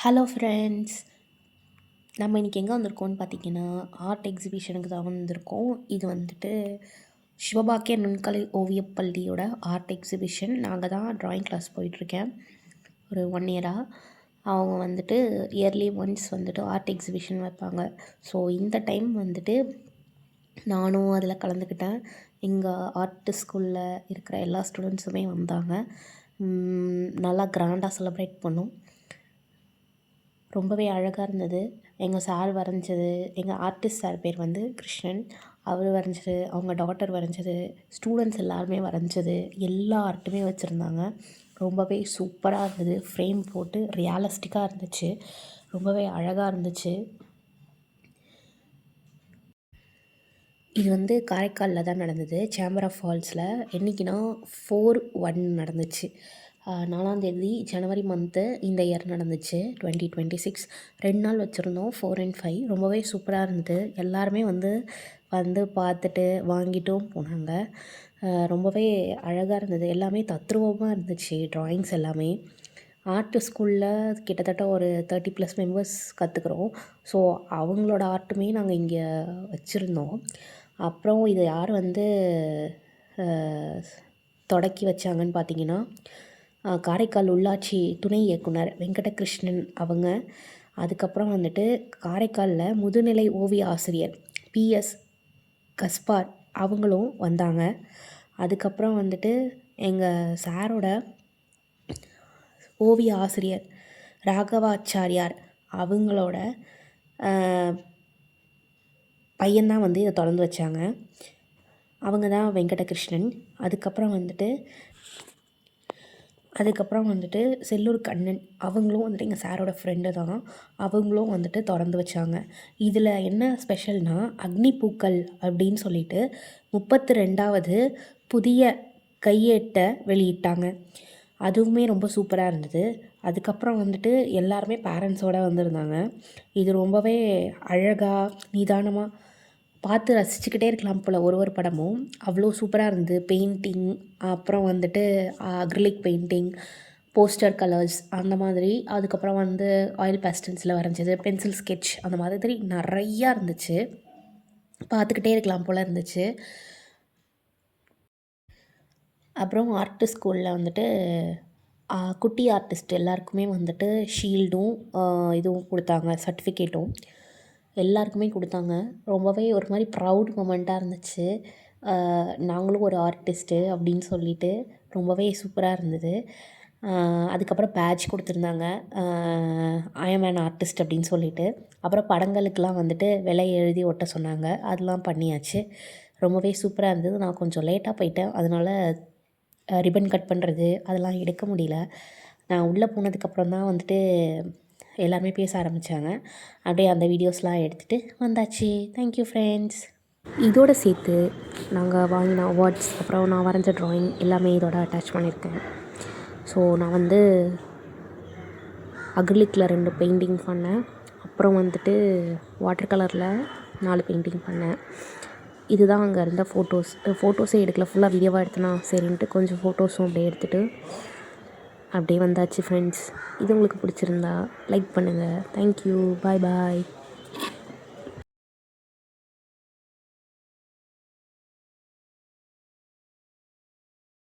Hello friends நம்ம இன்றைக்கி எங்கே வந்திருக்கோம்னு பார்த்தீங்கன்னா ஆர்ட் எக்ஸிபிஷனுக்கு தான் வந்திருக்கோம். இது வந்துட்டு சிவபாக்கிய நுண்கலை ஓவியப்பள்ளியோட ஆர்ட் எக்ஸிபிஷன் நாங்கள் தான் ட்ராயிங் கிளாஸ் போயிட்டுருக்கேன் ஒரு ஒன் இயராக அவங்க வந்துட்டு இயர்லி ஒன்ஸ் வந்துட்டு ஆர்ட் எக்ஸிபிஷன் வைப்பாங்க. ஸோ இந்த டைம் வந்துட்டு நானும் அதில் கலந்துக்கிட்டேன். எங்கள் ஆர்ட் ஸ்கூலில் இருக்கிற எல்லா ஸ்டூடெண்ட்ஸுமே வந்தாங்க. நல்லா கிராண்டாக செலிப்ரேட் பண்ணோம். ரொம்பவே அழகாக இருந்தது. எங்கள் சார் வரைஞ்சது எங்கள் ஆர்டிஸ்ட் சார் பேர் வந்து கிருஷ்ணன். அவர் வரைஞ்சது அவங்க டாட்டர் வரைஞ்சது ஸ்டூடெண்ட்ஸ் எல்லாருமே வரைஞ்சது எல்லா ஆர்ட்டுமே வச்சுருந்தாங்க. ரொம்பவே சூப்பராக இருந்தது. ஃப்ரேம் போட்டு ரியாலிஸ்டிக்காக இருந்துச்சு. ரொம்பவே அழகாக இருந்துச்சு. இது வந்து காரைக்காலில் தான் நடந்தது. சேம்பர் ஆஃப் ஃபால்ஸில் என்றைக்கினா ஃபோர் ஒன் நடந்துச்சு. நாலாந்தேதி ஜனவரி மந்த்து இந்த இயர் நடந்துச்சு டுவெண்ட்டி டுவெண்ட்டி சிக்ஸ் ரெண்டு நாள் வச்சுருந்தோம் ஃபோர் அண்ட் ஃபைவ் ரொம்பவே சூப்பராக இருந்தது. எல்லாருமே வந்து வந்து பார்த்துட்டு வாங்கிட்டும் போனாங்க. ரொம்பவே அழகாக இருந்தது. எல்லாமே தத்ரூபமாக இருந்துச்சு ட்ராயிங்ஸ் எல்லாமே. ஆர்ட் ஸ்கூலில் கிட்டத்தட்ட ஒரு தேர்ட்டி ப்ளஸ் மெம்பர்ஸ் கற்றுக்குறோம் ஸோ அவங்களோட ஆர்ட்டுமே நாங்கள் இங்கே வச்சுருந்தோம். அப்புறம் இது யார் வந்து தொடக்கி வச்சாங்கன்னு பார்த்தீங்கன்னா காரைக்கால் உள்ளாட்சி துணை இயக்குனர் வெங்கடகிருஷ்ணன் அவங்க. அதுக்கப்புறம் வந்துட்டு காரைக்காலில் முதுநிலை ஓவிய ஆசிரியர் பிஎஸ் கஸ்பார் அவங்களும் வந்தாங்க. அதுக்கப்புறம் வந்துட்டு எங்கள் சாரோட ஓவிய ஆசிரியர் ராகவாச்சாரியார் அவங்களோட பையன்தான் வந்து இதை திறந்து வச்சாங்க. அவங்க தான் வெங்கடகிருஷ்ணன். அதுக்கப்புறம் வந்துட்டு அதுக்கப்புறம் வந்துட்டு செல்லூர் கண்ணன் அவங்களும் வந்துட்டு எங்கள் சாரோட ஃப்ரெண்டு தான். அவங்களும் வந்துட்டு திறந்து வச்சாங்க. இதில் என்ன ஸ்பெஷல்னால் அக்னி பூக்கள் அப்படின்னு சொல்லிட்டு முப்பத்து ரெண்டாவது புதிய கையேட்டை வெளியிட்டாங்க. அதுவுமே ரொம்ப சூப்பராக இருந்தது. அதுக்கப்புறம் வந்துட்டு எல்லாருமே பேரண்ட்ஸோடு வந்திருந்தாங்க. இது ரொம்பவே அழகாக நிதானமாக பார்த்து ரசிச்சுக்கிட்டே இருக்கலாம் போல். ஒரு ஒரு படமும் அவ்வளோ சூப்பராக இருந்தது பெயிண்டிங் அப்புறம் வந்துட்டு அக்ரிலிக் பெயிண்டிங் போஸ்டர் கலர்ஸ் அந்த மாதிரி. அதுக்கப்புறம் வந்து ஆயில் பேஸ்டல்ஸில் வரைஞ்சது பென்சில் ஸ்கெட்ச் அந்த மாதிரி நிறையா இருந்துச்சு. பார்த்துக்கிட்டே இருக்கலாம் போல் இருந்துச்சு. அப்புறம் ஆர்ட் ஸ்கூலில் வந்துட்டு குட்டி ஆர்டிஸ்ட் எல்லாருக்குமே வந்துட்டு ஷீல்டும் இதுவும் கொடுத்தாங்க சர்டிஃபிகேட்டும் எல்லாருக்குமே கொடுத்தாங்க. ரொம்பவே ஒரு மாதிரி ப்ரௌட் மூமெண்ட்டாக இருந்துச்சு. நாங்களும் ஒரு ஆர்டிஸ்ட்டு அப்படின்னு சொல்லிட்டு ரொம்பவே சூப்பராக இருந்தது. அதுக்கப்புறம் பேட்ச் கொடுத்துருந்தாங்க. ஐஎம் an ஆர்டிஸ்ட் அப்படின்னு சொல்லிட்டு. அப்புறம் படங்களுக்கெலாம் வந்துட்டு விலை எழுதி ஒட்ட சொன்னாங்க. அதெல்லாம் பண்ணியாச்சு. ரொம்பவே சூப்பராக இருந்தது. நான் கொஞ்சம் லேட்டாக போயிட்டேன். அதனால் ரிப்பன் கட் பண்ணுறது அதெல்லாம் எடுக்க முடியல. நான் உள்ளே போனதுக்கப்புறம் தான் வந்துட்டு எல்லாருமே பேச ஆரம்பித்தாங்க அப்படியே அந்த வீடியோஸ்லாம் எடுத்துகிட்டு வந்தாச்சு. தேங்க்யூ ஃப்ரெண்ட்ஸ் இதோட சேர்த்து நாங்கள் வாங்கின அவார்ட்ஸ் அப்புறம் நான் வரைஞ்ச ட்ராயிங் எல்லாமே இதோட அட்டாச் பண்ணியிருக்கேன். ஸோ நான் வந்து அக்ரிலிக்கில் ரெண்டு பெயிண்டிங் பண்ணேன். அப்புறம் வந்துட்டு வாட்டர் கலரில் நாலு பெயிண்டிங் பண்ணேன். இதுதான் அங்கே இருந்த ஃபோட்டோஸ் ஃபோட்டோஸே எடுக்கல. ஃபுல்லாக வீடியோவாக எடுத்தனா சரின்ட்டு கொஞ்சம் ஃபோட்டோஸும் அப்படியே எடுத்துகிட்டு அப்படியே வந்தாச்சு ஃப்ரெண்ட்ஸ் இது உங்களுக்கு பிடிச்சிருந்தா லைக் பண்ணுங்கள் தேங்க்யூ பாய் பாய்